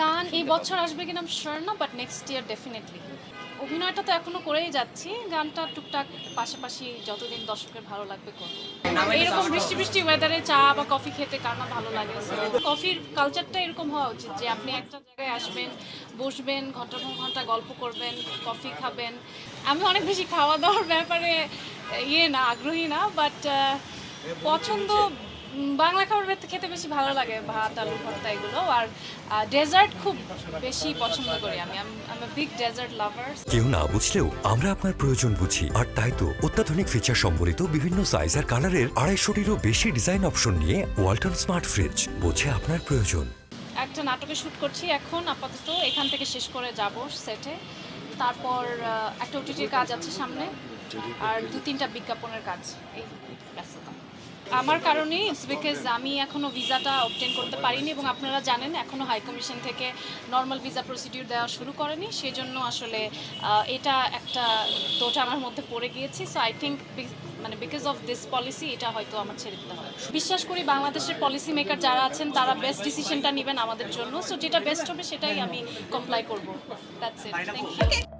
গান এই বছর আসবে কিনা শিওর না বাট নেক্সট ইয়ার ডেফিনেটলি অভিনয়টা তো এখনও করেই যাচ্ছি গানটা টুকটাক পাশাপাশি যতদিন দর্শকের ভালো লাগবে করব। এরকম বৃষ্টি বৃষ্টি ওয়েদারে চা বা কফি খেতে কার না ভালো লাগে কফির কালচারটা এরকম হওয়া উচিত যে আপনি একটা জায়গায় আসবেন বসবেন ঘণ্টার পর ঘণ্টা গল্প করবেন কফি খাবেন। আমি অনেক বেশি খাওয়া দাওয়ার ব্যাপারে ইয়ে না আগ্রহী না বাট পছন্দ বাংলা খাবার খেতে বেশি ভালো লাগে ভাত আলু ভর্তা এগুলো। আর ডেজার্ট খুব বেশি পছন্দ করি আমি। আমি বিগ ডেজার্ট লাভার কেউ না বুঝলেও আমরা আপনার প্রয়োজন বুঝি। আর তাই তো অত্যাধুনিক ফিচার সম্বলিত বিভিন্ন সাইজ আর কালারের আড়াইশোটিরও বেশি ডিজাইন অপশন নিয়ে ওয়ালটন স্মার্ট ফ্রিজ বোঝে আপনার প্রয়োজন। একটা নাটকে শ্যুট করছি এখন আপাতত। এখান থেকে শেষ করে যাব সেটে তারপর একটা ওটিটির কাজ আছে সামনে। আর দু তিনটা বিজ্ঞাপনের কাজ এই ব্যস্ততা। আমার কারণে ইটস বিকজ আমি এখনও ভিসাটা অবটেন করতে পারিনি এবং আপনারা জানেন এখনও হাই কমিশন থেকে নর্মাল ভিসা প্রসিডিউর দেওয়া শুরু করেনি সেজন্য আসলে এটা একটা দোটা আমার মধ্যে পড়ে গিয়েছি। সো আই থিঙ্ক মানে বিকজ অফ দিস পলিসি এটা হয়তো আমার ছেড়ে দিতে হয় বিশ্বাস করি বাংলাদেশের পলিসি মেকার যারা আছেন তারা বেস্ট ডিসিশনটা নেবেন আমাদের জন্য। সো যেটা বেস্ট হবে সেটাই আমি কমপ্লাই করব। That's it thank you